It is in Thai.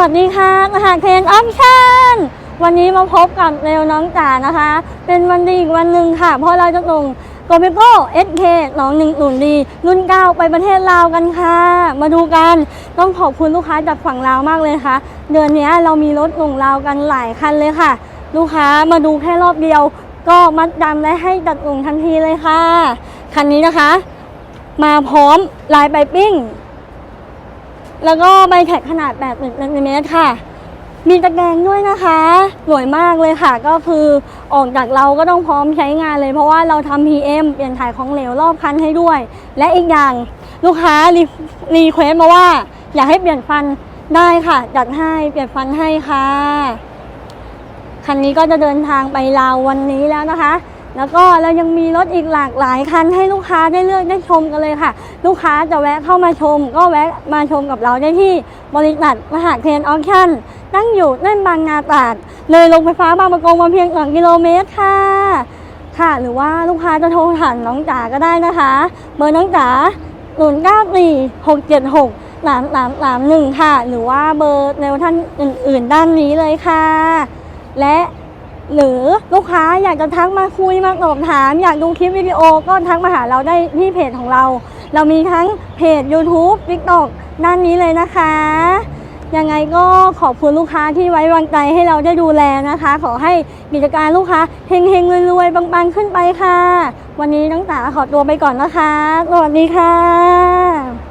วัสดีค่ะมหาเคนออปชั่นวันนี้มาพบกับเรวน้องจ๋านะคะ เป็นวันดีอีกวันหนึ่งค่ะ เพราะเราจะส่งโกเปโก้เอสเคน้องหนึ่งหนุนดีรุ่นเก้าไปประเทศลาวกันค่ะ มาดูกันต้องขอบคุณลูกค้าจากฝั่งลาวมากเลยค่ะ เดือนนี้เรามีรถลงลาวกันหลายคันเลยค่ะ ลูกค้ามาดูแค่รอบเดียว ก็มัดดำและให้จัดลงทันทีเลยค่ะ คันนี้นะคะ มาพร้อมลายใบปิ้ง แล้วก็ใบแท็กขนาด8มิลลิเมตรค่ะ มีตะแกรงด้วยนะคะสวยมากเลยค่ะ ก็คือออกจากเราก็ต้องพร้อมใช้งานเลย เพราะว่าเราทำ PM เปลี่ยนถ่ายของเหลวรอบคันให้ด้วย และอีกอย่างลูกค้ารีรีเควสมาว่า อยากให้เปลี่ยนฟันได้ค่ะจัดให้เปลี่ยนฟันให้ค่ะ คันนี้ก็จะเดินทางไปลาววันนี้แล้วนะคะ แล้วก็เรายังมีรถอีกหลากหลายคันให้ลูกค้าได้เลือกได้ชมกันเลยค่ะ ลูกค้าจะแวะเข้ามาชม ก็แวะมาชมกับเราได้ที่บริษัทมหาเทนออคชั่นตั้งอยู่เน่นบางนาตราดเลยลงไฟฟ้าบางประกงมาเพียง2กิโลเมตรค่ะ ค่ะ หรือว่าลูกค้าจะโทรถามน้องจ๋าก็ได้นะคะ เบอร์น้องจ๋า0 9 4 6 7 6 3 3 3 1 ค่ะ หรือว่าเบอร์ในท่านอื่น ๆ ด้านนี้เลยค่ะ และ หรือลูกค้าอยากจะทักมาคุยมาสอบถาม อยากดูคลิปวิดีโอก็ทักมาหาเราได้ที่เพจของเรา เรามีทั้งเพจ YouTube TikTok ด้านนี้เลยนะคะ ยังไงก็ขอบคุณลูกค้าที่ไว้วางใจให้เราได้ดูแลนะคะ ขอให้กิจการลูกค้าเฮงๆรวยๆปังๆขึ้นไปค่ะ วันนี้น้องตาขอตัวไปก่อนนะคะ สวัสดีค่ะ